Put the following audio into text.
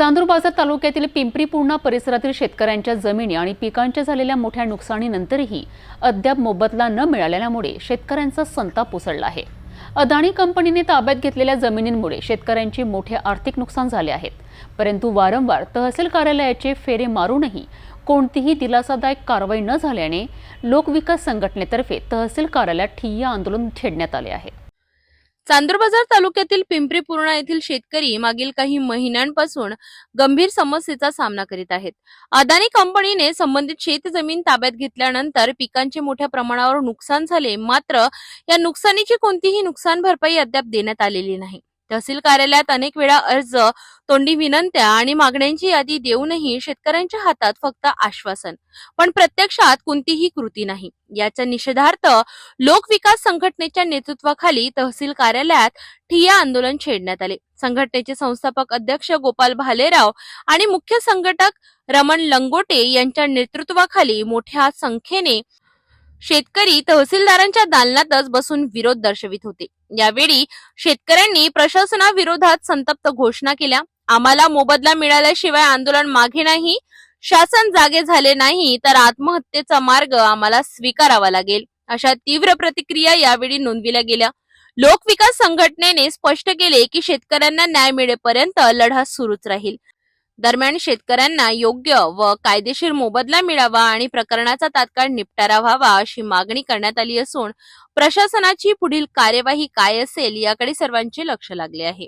चांदूरबाजार तालुक्यातील पिंपरी पूर्णा परिसरातील शेतकऱ्यांच्या जमिनी आणि पिकांच्या झालेल्या मोठ्या नुकसानीनंतरही अद्याप मोबदला न मिळाल्यामुळे शेतकऱ्यांचा संताप उसळला आहे. अदाणी कंपनीने ताब्यात घेतलेल्या जमिनींमुळे शेतकऱ्यांचे मोठे आर्थिक नुकसान झाले आहेत परंतु वारंवार तहसील कार्यालयाचे फेरे मारूनही कोणतीही दिलासादायक कारवाई न झाल्याने लोकविकास संघटनेतर्फे तहसील कार्यालयात ठिय्या आंदोलन छेडण्यात आले आहे. चांदूरबाजार तालुक्यातील पिंपरी पूर्णा येथील शेतकरी मागील काही महिन्यांपासून गंभीर समस्येचा सामना करीत आहेत. अदानी कंपनीने संबंधित शेतजमीन ताब्यात घेतल्यानंतर पिकांचे मोठ्या प्रमाणावर नुकसान झाले मात्र या नुकसानीची कोणतीही नुकसान भरपाई अद्याप देण्यात आलेली नाही. तहसील कार्यालयात अनेक वेळा अर्ज तोंडी विनंत्या आणि मागण्यांची यादी देऊनही शेतकऱ्यांच्या हातात फक्त आश्वासन. पण प्रत्यक्षात कोणतीही कृती नाही. याच्या निषेधार्थ लोकविकास संघटनेच्या नेतृत्वाखाली तहसील कार्यालयात ठिय्या आंदोलन छेडण्यात आले. संघटनेचे संस्थापक अध्यक्ष गोपाल भालेराव आणि मुख्य संघटक रमण लंगोटे यांच्या नेतृत्वाखाली मोठ्या संख्येने शेतकरी तहसीलदारांच्या दालनातच बसून विरोध दर्शवित होते. यावेळी शेतकऱ्यांनी प्रशासनाविरोधात संतप्त घोषणा केल्या. आम्हाला मोबदला मिळाल्याशिवाय आंदोलन मागे नाही शासन जागे झाले नाही तर आत्महत्येचा मार्ग आम्हाला स्वीकारावा लागेल अशा तीव्र प्रतिक्रिया यावेळी नोंदविल्या गेल्या. लोकविकास संघटनेने स्पष्ट केले की शेतकऱ्यांना न्याय मिळेपर्यंत लढा सुरूच राहील. दरम्यान शेतकऱ्यांना योग्य व कायदेशीर मोबदला मिळावा आणि प्रकरणाचा तात्काळ निपटारा व्हावा अशी मागणी करण्यात आली असून प्रशासनाची पुढील कार्यवाही काय असेल याकडे सर्वांचे लक्ष लागले आहे.